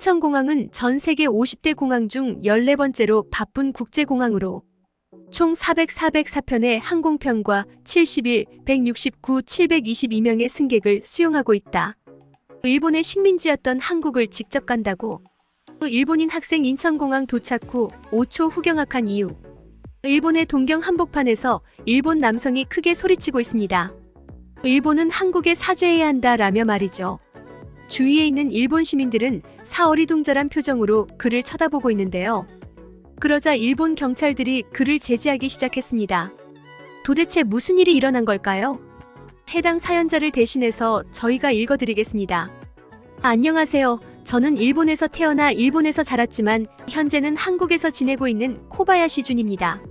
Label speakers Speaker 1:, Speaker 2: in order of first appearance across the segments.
Speaker 1: 인천공항은 전 세계 50대 공항 중 14번째로 바쁜 국제공항으로 총 400, 404편의 항공편과 71, 169, 722명의 승객을 수용하고 있다. 일본의 식민지였던 한국을 직접 간다고. 일본인 학생 인천공항 도착 후 5초 후경악한 이유. 일본의 동경 한복판에서 일본 남성이 크게 소리치고 있습니다. 일본은 한국에 사죄해야 한다 라며 말이죠. 주위에 있는 일본 시민들은 사어리둥절한 표정으로 그를 쳐다보고 있는데요. 그러자 일본 경찰들이 그를 제지하기 시작했습니다. 도대체 무슨 일이 일어난 걸까요? 해당 사연자를 대신해서 저희가 읽어드리겠습니다. 안녕하세요. 저는 일본에서 태어나 일본에서 자랐지만 현재는 한국에서 지내고 있는 코바야시 준입니다.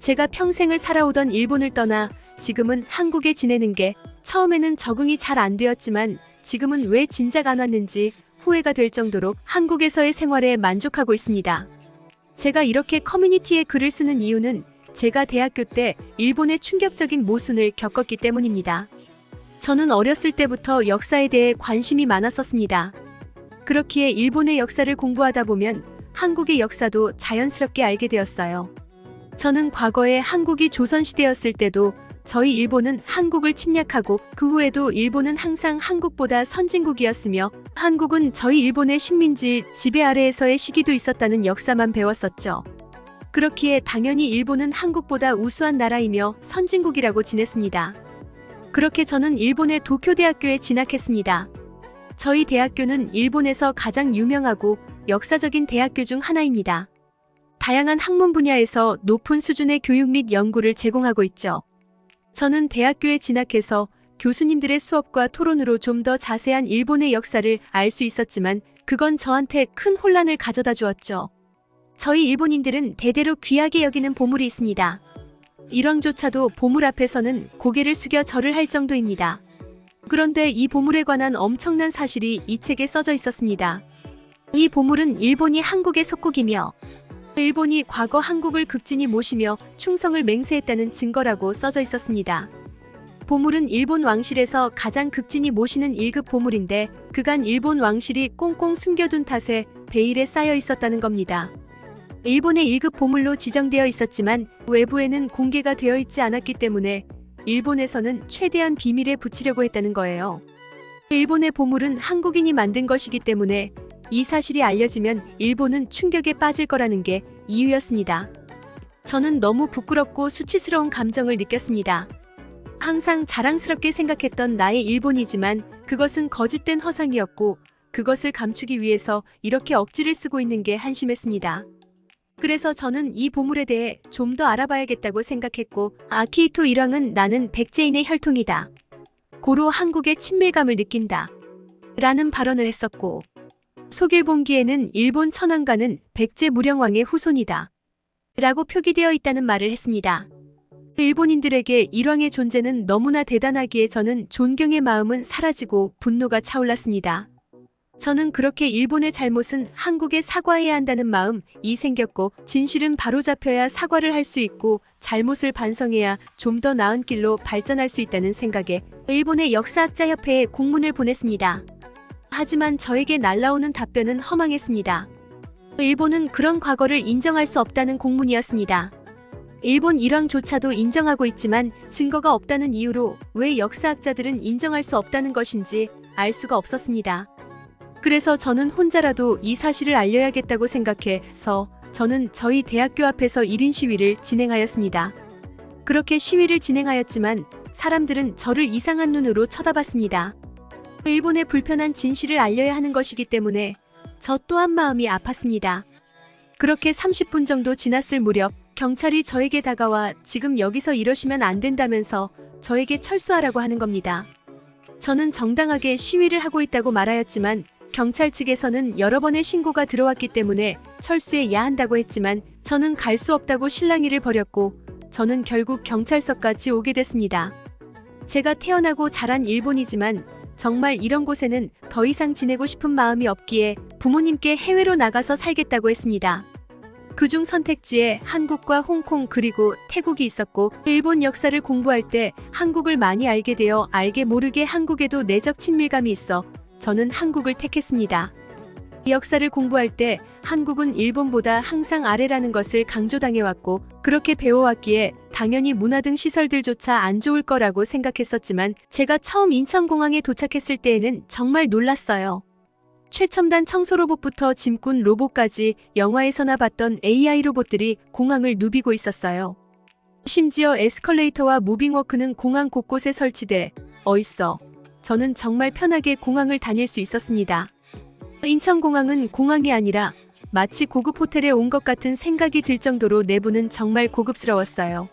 Speaker 1: 제가 평생을 살아오던 일본을 떠나 지금은 한국에 지내는 게 처음에는 적응이 잘 안 되었지만 지금은 왜 진작 안 왔는지 후회가 될 정도로 한국에서의 생활에 만족하고 있습니다. 제가 이렇게 커뮤니티에 글을 쓰는 이유는 제가 대학교 때 일본의 충격적인 모순을 겪었기 때문입니다. 저는 어렸을 때부터 역사에 대해 관심이 많았었습니다. 그렇기에 일본의 역사를 공부하다 보면 한국의 역사도 자연스럽게 알게 되었어요. 저는 과거에 한국이 조선시대였을 때도 저희 일본은 한국을 침략하고 그 후에도 일본은 항상 한국보다 선진국이었으며 한국은 저희 일본의 식민지 지배 아래에서의 시기도 있었다는 역사만 배웠었죠. 그렇기에 당연히 일본은 한국보다 우수한 나라이며 선진국이라고 지냈습니다. 그렇게 저는 일본의 도쿄대학교에 진학했습니다. 저희 대학교는 일본에서 가장 유명하고 역사적인 대학교 중 하나입니다. 다양한 학문 분야에서 높은 수준의 교육 및 연구를 제공하고 있죠. 저는 대학교에 진학해서 교수님들의 수업과 토론으로 좀 더 자세한 일본의 역사를 알 수 있었지만 그건 저한테 큰 혼란을 가져다 주었죠. 저희 일본인들은 대대로 귀하게 여기는 보물이 있습니다. 일왕조차도 보물 앞에서는 고개를 숙여 절을 할 정도입니다. 그런데 이 보물에 관한 엄청난 사실이 이 책에 써져 있었습니다. 이 보물은 일본이 한국의 속국이며 일본이 과거 한국을 극진히 모시며 충성을 맹세했다는 증거라고 써져 있었습니다. 보물은 일본 왕실에서 가장 극진히 모시는 1급 보물인데 그간 일본 왕실이 꽁꽁 숨겨둔 탓에 베일에 쌓여 있었다는 겁니다. 일본의 1급 보물로 지정되어 있었지만 외부에는 공개가 되어 있지 않았기 때문에 일본에서는 최대한 비밀에 붙이려고 했다는 거예요. 일본의 보물은 한국인이 만든 것이기 때문에 이 사실이 알려지면 일본은 충격에 빠질 거라는 게 이유였습니다. 저는 너무 부끄럽고 수치스러운 감정을 느꼈습니다. 항상 자랑스럽게 생각했던 나의 일본이지만 그것은 거짓된 허상이었고 그것을 감추기 위해서 이렇게 억지를 쓰고 있는 게 한심했습니다. 그래서 저는 이 보물에 대해 좀 더 알아봐야겠다고 생각했고 아키히토 일왕은 나는 백제인의 혈통이다. 고로 한국의 친밀감을 느낀다. 라는 발언을 했었고 속일본기에는 일본 천황가는 백제 무령왕의 후손이다. 라고 표기되어 있다는 말을 했습니다. 일본인들에게 일왕의 존재는 너무나 대단하기에 저는 존경의 마음은 사라지고 분노가 차올랐습니다. 저는 그렇게 일본의 잘못은 한국에 사과해야 한다는 마음이 생겼고 진실은 바로잡혀야 사과를 할 수 있고 잘못을 반성해야 좀 더 나은 길로 발전할 수 있다는 생각에 일본의 역사학자 협회에 공문을 보냈습니다. 하지만 저에게 날라오는 답변은 허망했습니다. 일본은 그런 과거를 인정할 수 없다는 공문이었습니다. 일본 일왕조차도 인정하고 있지만 증거가 없다는 이유로 왜 역사학자들은 인정할 수 없다는 것인지 알 수가 없었습니다. 그래서 저는 혼자라도 이 사실을 알려야겠다고 생각해서 저는 저희 대학교 앞에서 1인 시위를 진행하였습니다. 그렇게 시위를 진행하였지만 사람들은 저를 이상한 눈으로 쳐다봤습니다. 일본의 불편한 진실을 알려야 하는 것이기 때문에 저 또한 마음이 아팠습니다. 그렇게 30분 정도 지났을 무렵 경찰이 저에게 다가와 지금 여기서 이러시면 안 된다면서 저에게 철수하라고 하는 겁니다. 저는 정당하게 시위를 하고 있다고 말하였지만 경찰 측에서는 여러 번의 신고가 들어왔기 때문에 철수해야 한다고 했지만 저는 갈 수 없다고 실랑이를 벌였고 저는 결국 경찰서까지 오게 됐습니다. 제가 태어나고 자란 일본이지만 정말 이런 곳에는 더 이상 지내고 싶은 마음이 없기에 부모님께 해외로 나가서 살겠다고 했습니다. 그중 선택지에 한국과 홍콩 그리고 태국이 있었고 일본 역사를 공부할 때 한국을 많이 알게 되어 알게 모르게 한국에도 내적 친밀감이 있어 저는 한국을 택했습니다. 역사를 공부할 때 한국은 일본보다 항상 아래라는 것을 강조당해왔고 그렇게 배워왔기에 당연히 문화 등 시설들조차 안 좋을 거라고 생각했었지만 제가 처음 인천공항에 도착했을 때에는 정말 놀랐어요. 최첨단 청소 로봇부터 짐꾼 로봇까지 영화에서나 봤던 AI 로봇들이 공항을 누비고 있었어요. 심지어 에스컬레이터와 무빙워크는 공항 곳곳에 설치돼 어있어. 저는 정말 편하게 공항을 다닐 수 있었습니다. 인천공항은 공항이 아니라 마치 고급 호텔에 온 것 같은 생각이 들 정도로 내부는 정말 고급스러웠어요.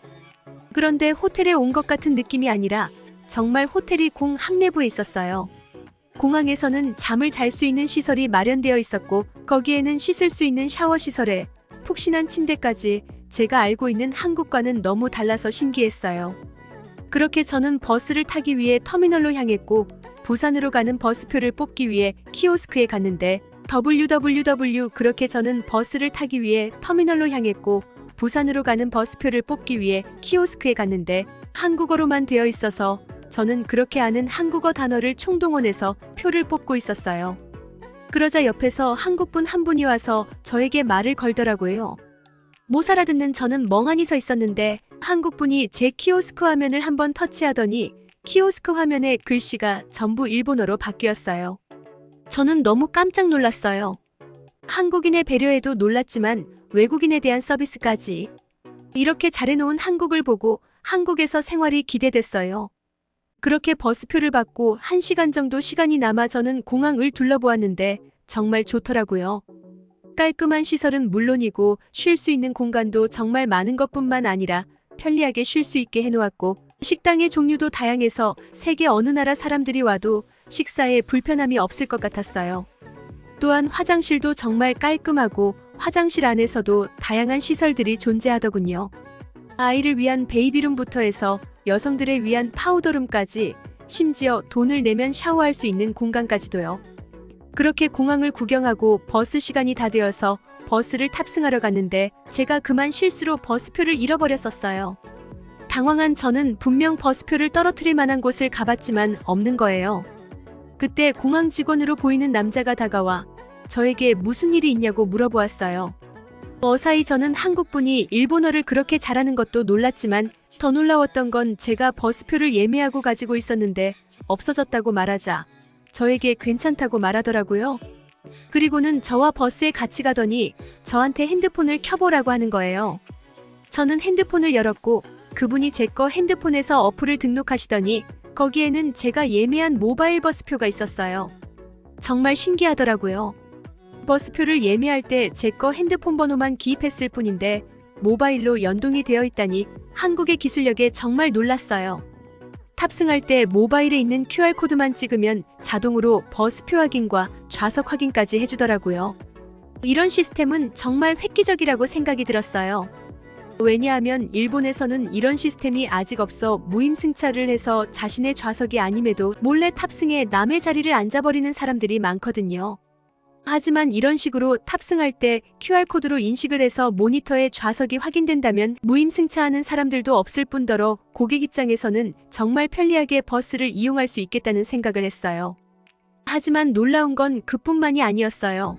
Speaker 1: 그런데 호텔에 온 것 같은 느낌이 아니라 정말 호텔이 공 항내부에 있었어요. 공항에서는 잠을 잘 수 있는 시설이 마련되어 있었고 거기에는 씻을 수 있는 샤워 시설에 푹신한 침대까지 제가 알고 있는 한국과는 너무 달라서 신기했어요. 그렇게 저는 버스를 타기 위해 터미널로 향했고 부산으로 가는 버스표를 뽑기 위해 키오스크에 갔는데 www 그렇게 저는 버스를 타기 위해 터미널로 향했고 부산으로 가는 버스표를 뽑기 위해 키오스크에 갔는데 한국어로만 되어 있어서 저는 그렇게 아는 한국어 단어를 총동원해서 표를 뽑고 있었어요. 그러자 옆에서 한국분 한 분이 와서 저에게 말을 걸더라고요. 못 알아듣는 저는 멍하니 서 있었는데 한국분이 제 키오스크 화면을 한번 터치하더니 키오스크 화면에 글씨가 전부 일본어로 바뀌었어요. 저는 너무 깜짝 놀랐어요. 한국인의 배려에도 놀랐지만 외국인에 대한 서비스까지 이렇게 잘해놓은 한국을 보고 한국에서 생활이 기대됐어요. 그렇게 버스표를 받고 1시간 정도 시간이 남아 저는 공항을 둘러보았는데 정말 좋더라고요. 깔끔한 시설은 물론이고 쉴 수 있는 공간도 정말 많은 것뿐만 아니라 편리하게 쉴 수 있게 해놓았고 식당의 종류도 다양해서 세계 어느 나라 사람들이 와도 식사에 불편함이 없을 것 같았어요. 또한 화장실도 정말 깔끔하고 화장실 안에서도 다양한 시설들이 존재하더군요. 아이를 위한 베이비룸부터 해서 여성들을 위한 파우더룸까지 심지어 돈을 내면 샤워할 수 있는 공간까지도요. 그렇게 공항을 구경하고 버스 시간이 다 되어서 버스를 탑승하러 갔는데 제가 그만 실수로 버스표를 잃어버렸었어요. 당황한 저는 분명 버스표를 떨어뜨릴 만한 곳을 가봤지만 없는 거예요. 그때 공항 직원으로 보이는 남자가 다가와 저에게 무슨 일이 있냐고 물어보았어요. 어사이 저는 한국분이 일본어를 그렇게 잘하는 것도 놀랐지만 더 놀라웠던 건 제가 버스표를 예매하고 가지고 있었는데 없어졌다고 말하자 저에게 괜찮다고 말하더라고요. 그리고는 저와 버스에 같이 가더니 저한테 핸드폰을 켜보라고 하는 거예요. 저는 핸드폰을 열었고 그분이 제 거 핸드폰에서 어플을 등록하시더니 거기에는 제가 예매한 모바일 버스표가 있었어요. 정말 신기하더라고요. 버스표를 예매할 때 제 거 핸드폰 번호만 기입했을 뿐인데 모바일로 연동이 되어 있다니 한국의 기술력에 정말 놀랐어요. 탑승할 때 모바일에 있는 QR코드만 찍으면 자동으로 버스표 확인과 좌석 확인까지 해주더라고요. 이런 시스템은 정말 획기적이라고 생각이 들었어요. 왜냐하면 일본에서는 이런 시스템이 아직 없어 무임승차를 해서 자신의 좌석이 아님에도 몰래 탑승해 남의 자리를 앉아버리는 사람들이 많거든요. 하지만 이런 식으로 탑승할 때 QR코드로 인식을 해서 모니터에 좌석이 확인된다면 무임승차하는 사람들도 없을 뿐더러 고객 입장에서는 정말 편리하게 버스를 이용할 수 있겠다는 생각을 했어요. 하지만 놀라운 건 그뿐만이 아니었어요.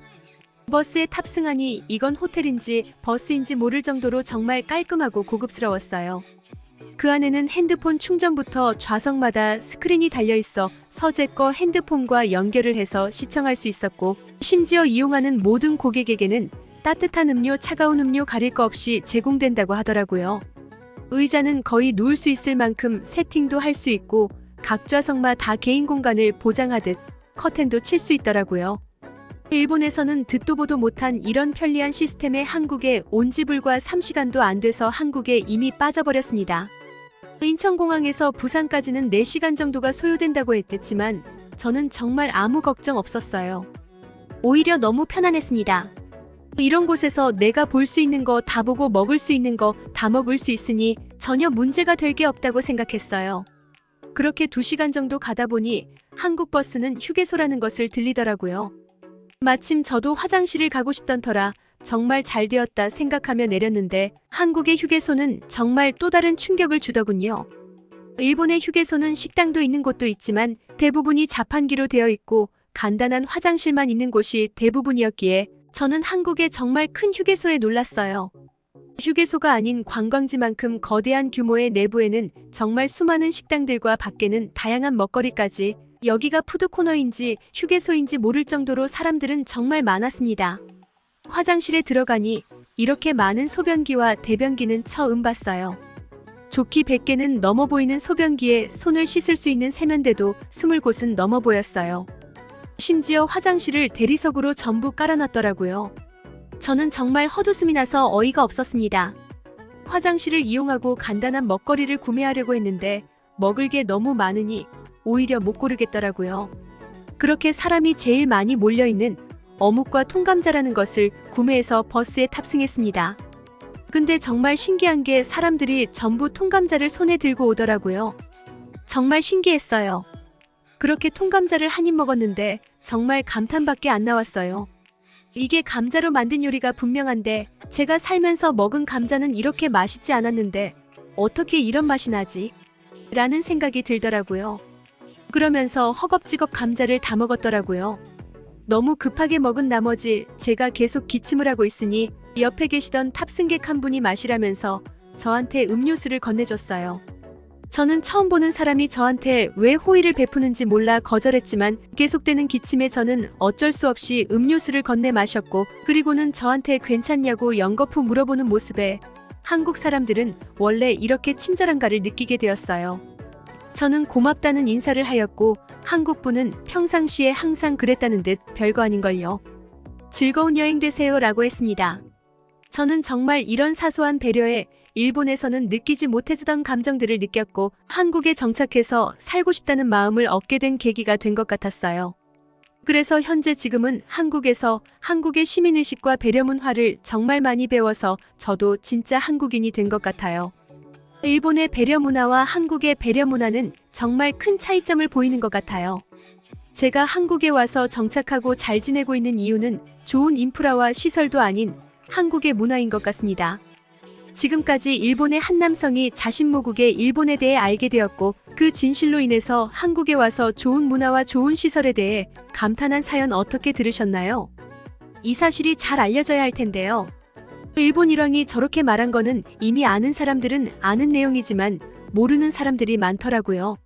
Speaker 1: 버스에 탑승하니 이건 호텔인지 버스인지 모를 정도로 정말 깔끔하고 고급스러웠어요. 그 안에는 핸드폰 충전부터 좌석마다 스크린이 달려 있어 서재 거 핸드폰과 연결을 해서 시청할 수 있었고 심지어 이용하는 모든 고객에게는 따뜻한 음료, 차가운 음료 가릴 거 없이 제공된다고 하더라고요. 의자는 거의 누울 수 있을 만큼 세팅도 할 수 있고 각 좌석마 다 개인 공간을 보장하듯 커튼도 칠 수 있더라고요. 일본에서는 듣도 보도 못한 이런 편리한 시스템에 한국에 온 지 불과 3시간도 안 돼서 한국에 이미 빠져버렸습니다. 인천공항에서 부산까지는 4시간 정도가 소요된다고 했댔지만 저는 정말 아무 걱정 없었어요. 오히려 너무 편안했습니다. 이런 곳에서 내가 볼 수 있는 거 다 보고 먹을 수 있는 거 다 먹을 수 있으니 전혀 문제가 될 게 없다고 생각했어요. 그렇게 2시간 정도 가다 보니 한국 버스는 휴게소라는 것을 들리더라고요. 마침 저도 화장실을 가고 싶던 터라 정말 잘 되었다 생각하며 내렸는데 한국의 휴게소는 정말 또 다른 충격을 주더군요. 일본의 휴게소는 식당도 있는 곳도 있지만 대부분이 자판기로 되어 있고 간단한 화장실만 있는 곳이 대부분이었기에 저는 한국의 정말 큰 휴게소에 놀랐어요. 휴게소가 아닌 관광지만큼 거대한 규모의 내부에는 정말 수많은 식당들과 밖에는 다양한 먹거리까지 여기가 푸드코너인지 휴게소인지 모를 정도로 사람들은 정말 많았습니다. 화장실에 들어가니 이렇게 많은 소변기와 대변기는 처음 봤어요. 좋기 100개는 넘어 보이는 소변기에 손을 씻을 수 있는 세면대도 20곳은 넘어 보였어요. 심지어 화장실을 대리석으로 전부 깔아놨더라고요. 저는 정말 헛웃음이 나서 어이가 없었습니다. 화장실을 이용하고 간단한 먹거리를 구매하려고 했는데 먹을 게 너무 많으니 오히려 못 고르겠더라고요. 그렇게 사람이 제일 많이 몰려있는 어묵과 통감자라는 것을 구매해서 버스에 탑승했습니다. 근데 정말 신기한 게 사람들이 전부 통감자를 손에 들고 오더라고요. 정말 신기했어요. 그렇게 통감자를 한 입 먹었는데 정말 감탄밖에 안 나왔어요. 이게 감자로 만든 요리가 분명한데 제가 살면서 먹은 감자는 이렇게 맛있지 않았는데 어떻게 이런 맛이 나지? 라는 생각이 들더라고요. 그러면서 허겁지겁 감자를 다 먹었더라고요. 너무 급하게 먹은 나머지 제가 계속 기침을 하고 있으니 옆에 계시던 탑승객 한 분이 마시라면서 저한테 음료수를 건네줬어요. 저는 처음 보는 사람이 저한테 왜 호의를 베푸는지 몰라 거절했지만 계속되는 기침에 저는 어쩔 수 없이 음료수를 건네 마셨고 그리고는 저한테 괜찮냐고 연거푸 물어보는 모습에 한국 사람들은 원래 이렇게 친절한가를 느끼게 되었어요. 저는 고맙다는 인사를 하였고 한국 분은 평상시에 항상 그랬다는 듯 별거 아닌걸요. 즐거운 여행 되세요 라고 했습니다. 저는 정말 이런 사소한 배려에 일본에서는 느끼지 못했던 감정들을 느꼈고 한국에 정착해서 살고 싶다는 마음을 얻게 된 계기가 된 것 같았어요. 그래서 현재 지금은 한국에서 한국의 시민의식과 배려 문화를 정말 많이 배워서 저도 진짜 한국인이 된 것 같아요. 일본의 배려 문화와 한국의 배려 문화는 정말 큰 차이점을 보이는 것 같아요. 제가 한국에 와서 정착하고 잘 지내고 있는 이유는 좋은 인프라와 시설도 아닌 한국의 문화인 것 같습니다. 지금까지 일본의 한 남성이 자신 모국의 일본에 대해 알게 되었고 그 진실로 인해서 한국에 와서 좋은 문화와 좋은 시설에 대해 감탄한 사연 어떻게 들으셨나요? 이 사실이 잘 알려져야 할 텐데요. 일본 일왕이 저렇게 말한 거는 이미 아는 사람들은 아는 내용이지만 모르는 사람들이 많더라고요.